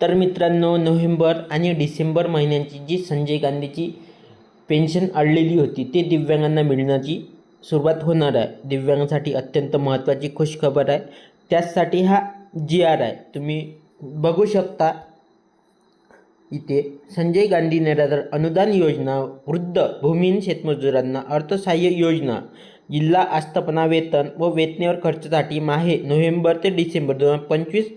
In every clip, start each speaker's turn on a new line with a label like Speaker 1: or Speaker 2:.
Speaker 1: तर मित्रांनो नोव्हेंबर आणि डिसेंबर महिन्यांची जी संजय गांधीची पेन्शन अडलेली होती ते दिव्यांगांना मिळण्याची सुरुवात होणार आहे. दिव्यांगांसाठी अत्यंत महत्त्वाची खुशखबर आहे. त्याचसाठी हा जी आर आहे. तुम्ही बघू शकता इथे संजय गांधी निराधार अनुदान योजना वृद्ध भूमिहीन शेतमजुरांना अर्थसहाय्य योजना जिल्हा आस्थापना वेतन व वेतनेवर खर्चासाठी माहे नोव्हेंबर ते डिसेंबर दोन हजार पंचवीस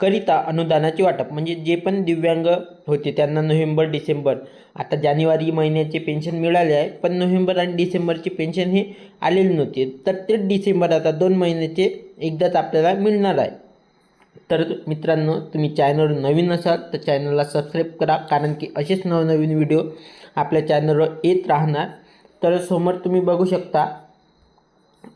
Speaker 1: करिता अनुदानाचे वाटप म्हणजे जे पण दिव्यांग होते त्यांना नोव्हेंबर डिसेंबर आता जानेवारी महिन्याचे पेन्शन मिळाले आहे पण नोव्हेंबर आणि डिसेंबरची पेन्शन हे आलेले नव्हते. तर ते डिसेंबर आता दोन महिन्याचे एकदाच आपल्याला मिळणार आहे. तर मित्रांनो तुम्ही चॅनलवर नवीन असाल तर चॅनलला सबस्क्राईब करा कारण की असेच नवनवीन व्हिडिओ आपल्या चॅनलवर येत राहणार. तर समोर तुम्ही बघू शकता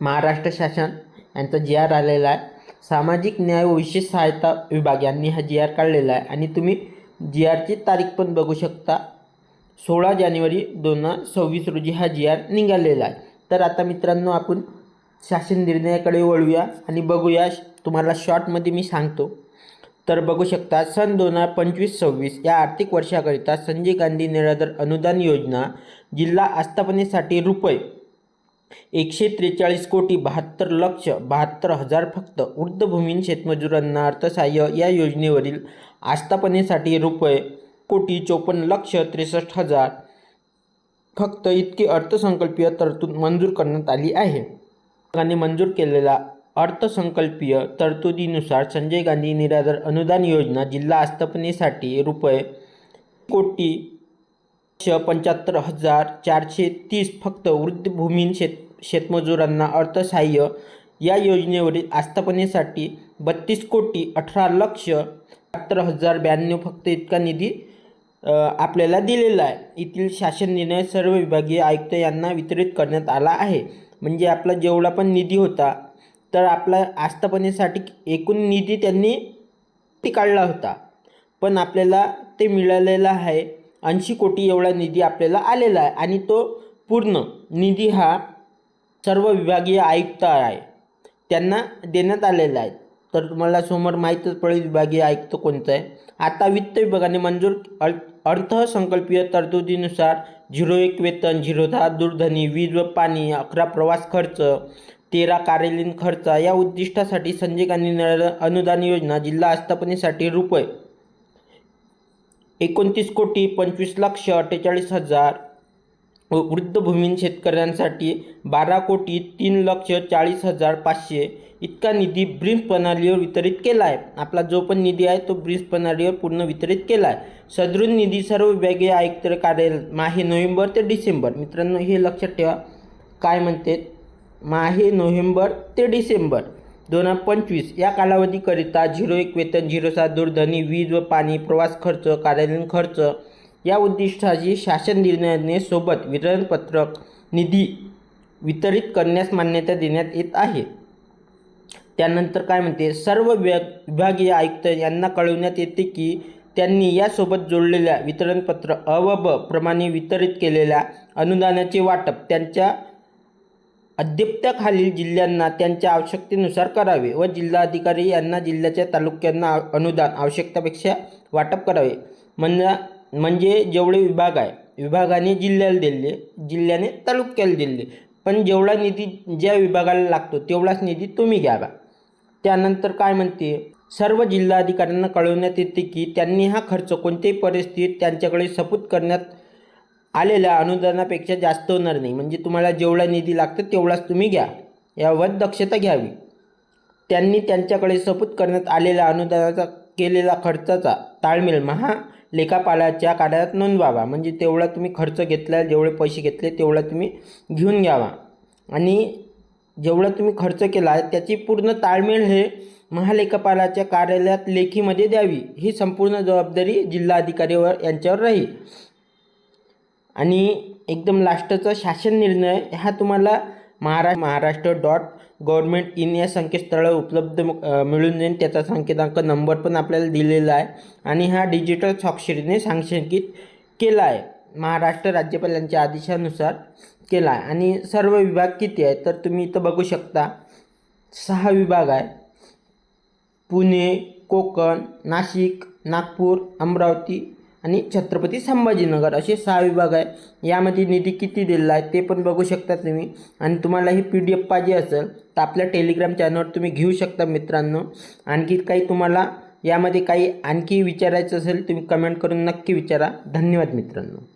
Speaker 1: महाराष्ट्र शासन यांचा जी आर आलेला आहे. सामाजिक न्याय व विशेष सहायता विभाग यांनी हा जी आर काढलेला आहे. आणि तुम्ही जी आरची तारीख पण बघू शकता. सोळा जानेवारी दोन हजार सव्वीस रोजी हा जी आर निघालेला आहे. तर आता मित्रांनो आपण शासन निर्णयाकडे वळूया आणि बघूया तुम्हाला शॉर्टमध्ये मी सांगतो. तर बघू शकता सन दोन हजार पंचवीस सव्वीस या आर्थिक वर्षाकरिता संजय गांधी निराधार अनुदान योजना जिल्हा आस्थापनेसाठी रुपये एकशे त्रेचाळीस कोटी बहात्तर लक्ष बहात्तर हजार फक्त वृद्धभूमीन शेतमजुरांना अर्थसहाय्य या योजनेवरील आस्थापनेसाठी रुपये कोटी चोपन्न लक्ष त्रेसष्ट हजार फक्त इतकी अर्थसंकल्पीय तरतूद मंजूर करण्यात आली आहे. सरकारने मंजूर केलेला अर्थसंकल्पीय तरतुदीनुसार संजय गांधी निराधार अनुदान योजना जिल्हा आस्थापनेसाठी रुपये कोटी पंच्याहत्तर हजार चारशे तीस फक्त वृद्धभूमीन शेत शेतमजुरांना अर्थसहाय्य. या योजनेवरील आस्थापनेसाठी बत्तीस कोटी अठरा लक्ष बहात्तर हजार ब्याण्णव फक्त इतका निधी आपल्याला दिलेला आहे. येथील शासन निर्णय सर्व विभागीय आयुक्त यांना वितरित करण्यात आला आहे. म्हणजे आपला जेवढा पण निधी होता तर आपला आस्थापनेसाठी एकूण निधी त्यांनी ती काढला होता. पण आपल्याला ते मिळालेलं आहे. ऐंशी कोटी एवढा निधी आपल्याला आलेला आहे आणि तो पूर्ण निधी हा सर्व विभागीय आयुक्त आहे. त्यांना देण्यात आलेला आहे. तर तुम्हाला समोर माहीतच पडेल विभागीय आयुक्त कोणतं आहे. आता वित्त विभागाने मंजूर अर्थसंकल्पीय तरतुदीनुसार झिरो एक वेतन झिरो दहा दूरध्वनी वीज व पाणी अकरा प्रवास खर्च तेरा कार्यालयीन खर्च या उद्दिष्टासाठी संजय गांधी नळ अनुदान योजना जिल्हा आस्थापनेसाठी रुपये एकोणतीस कोटी पंचवीस लक्ष अठ्ठेचाळीस हजार व वृद्धभूमीन शेतकऱ्यांसाठी बारा कोटी तीन लक्ष चाळीस हजार पाचशे. इतका निधी ब्रीफ प्रणालीवर वितरित केला आहे आपला जो पण निधी आहे तो ब्रीफ प्रणालीवर पूर्ण वितरित केला आहे सदृढ निधी सर्व विभागीय आयुक्त कार्यालय माहे नोव्हेंबर ते डिसेंबर. मित्रांनो हे लक्षात ठेवा. काय म्हणते? माहे नोव्हेंबर ते डिसेंबर. दोन हजार पंचवीस या कालावधीकरिता झिरो एक वेतन झिरो सात दूरध्वनी वीज व पाणी प्रवास खर्च कार्यालयीन खर्च या उद्दिष्टाची शासन निर्णयाने सोबत वितरणपत्रक निधी वितरित करण्यास मान्यता देण्यात येत आहे. त्यानंतर काय म्हणते? सर्व विभाग विभागीय आयुक्त यांना कळविण्यात येते की त्यांनी यासोबत जोडलेल्या वितरणपत्र अ व ब प्रमाणे वितरित केलेल्या अनुदानाचे वाटप त्यांच्या अध्यक्षाखालील जिल्ह्यांना त्यांच्या आवश्यकतेनुसार करावे व जिल्हाधिकारी यांना जिल्ह्याच्या तालुक्यांना अनुदान आवश्यकतापेक्षा वाटप करावे. म्हणजे म्हणजे जेवढे विभाग आहे विभागाने जिल्ह्याला दिले जिल्ह्याने तालुक्याला दिले. पण जेवढा निधी ज्या विभागाला लागतो तेवढाच निधी तुम्ही घ्यावा त्यानंतर काय म्हणते सर्व जिल्हाधिकाऱ्यांना कळवण्यात येते की त्यांनी हा खर्च कोणत्याही परिस्थितीत त्यांच्याकडे सपूत करण्यात आलेल्या अनुदानापेक्षा जास्त होणार नाही. म्हणजे तुम्हाला जेवढा निधी लागतो तेवढाच तुम्ही घ्या. यावर दक्षता घ्यावी. त्यांनी त्यांच्याकडे सपूत करण्यात आलेल्या अनुदानाचा केलेला खर्चाचा ताळमेळ महालेखापालाच्या कार्यालयात नोंदवावा. म्हणजे तेवढा तुम्ही खर्च घेतला जेवढे पैसे घेतले तेवढा तुम्ही घेऊन घ्यावा. आणि जेवढा तुम्ही खर्च केला आहे त्याची पूर्ण ताळमेळ हे महालेखापालाच्या कार्यालयात लेखीमध्ये द्यावी. ही संपूर्ण जबाबदारी जिल्हाधिकारीवर यांच्यावर राहील. आणि एकदम लास्टचा शासन निर्णय हा तुम्हाला महारा महाराष्ट्र डॉट गव्हर्मेंट इन या संकेतस्थळावर उपलब्ध मिळून जाईल. त्याचा संकेतांक नंबर पण आपल्याला दिलेला आहे. आणि हा डिजिटल स्वाक्षरीने सांक्षांकित केला आहे. महाराष्ट्र राज्यपाल यांच्या आदेशानुसार केला आहे. आणि सर्व विभाग किती आहे तर तुम्ही इथं बघू शकता. सहा विभाग आहे पुणे कोकण नाशिक नागपूर अमरावती आणि छत्रपती संभाजीनगर असे सहा विभाग आहे. यामध्ये निधी किती दिलेला आहे ते पण बघू शकता तुम्ही. आणि तुम्हाला ही पी डी एफ पाहिजे असेल तर आपल्या टेलिग्राम चॅनलवर तुम्ही घेऊ शकता मित्रांनो. आणखी काही तुम्हाला यामध्ये काही आणखी विचारायचं असेल तुम्ही कमेंट करून नक्की विचारा. धन्यवाद मित्रांनो.